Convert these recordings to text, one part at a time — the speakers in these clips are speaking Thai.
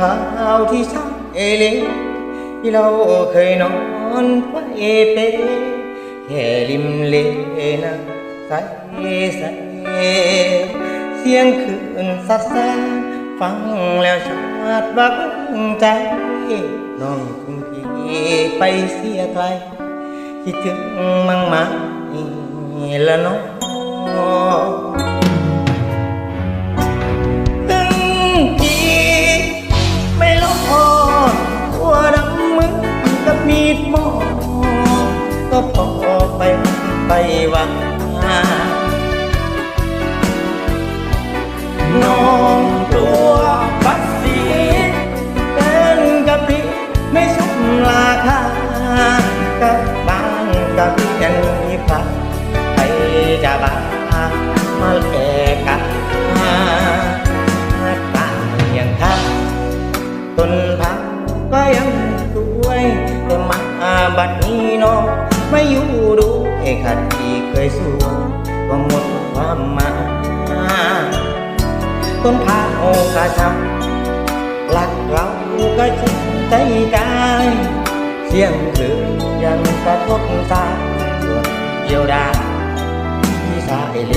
พาวที่ช่างเอเลที่เราเคยนอนไว้เปแค่ริมเลนะใสใสเสียงคืนสัดสาฟังแล้วชาดบักใจ น้องคุณพี่ไปเสียไกล คิดถึงมั่งไหมละน้อง ไม่อยู่ดูไอ้ขัดที่เคยสู้ก็หมดความหมายต้นพาโอกาช้ำหลักเราก็ชิดใจกายเสียงคลื่นยังกระทบตาปวดเดียวดายที่สายเล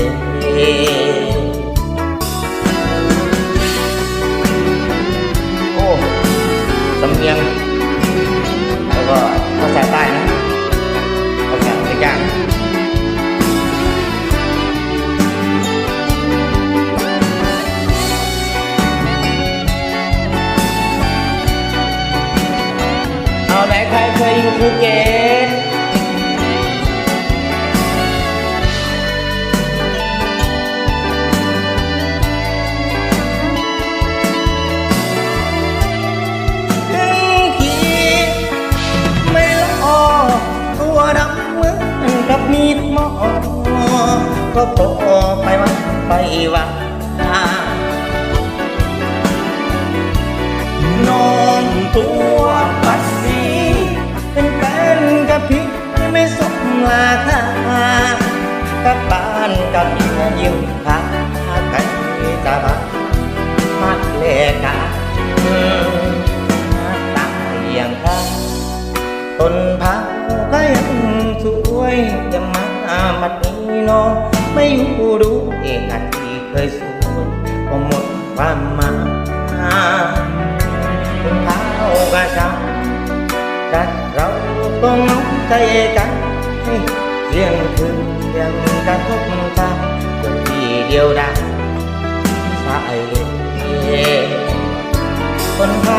โอ้สำเนียง ยอยู่ภูเก็ตถึงพี่ไม่ละออตัวดำเหมือนกับมีดหมอก็พอไปว่าไปว่าน้องตัว กับบ้านกับเมียยืมพาใครจะบ้ามาเลกาตายอย่างข้าต้นพาก็ยังสวยจะมาบัดนี้นอไม่อยู่ดูเอกอันที่เคยสวยก็หมดความหมายต้นพาวก็ช้ำรักเราต้องน้องใจกัน เสียงคืนยังกระทบตาจนที่เดียวดายสายเลคนพา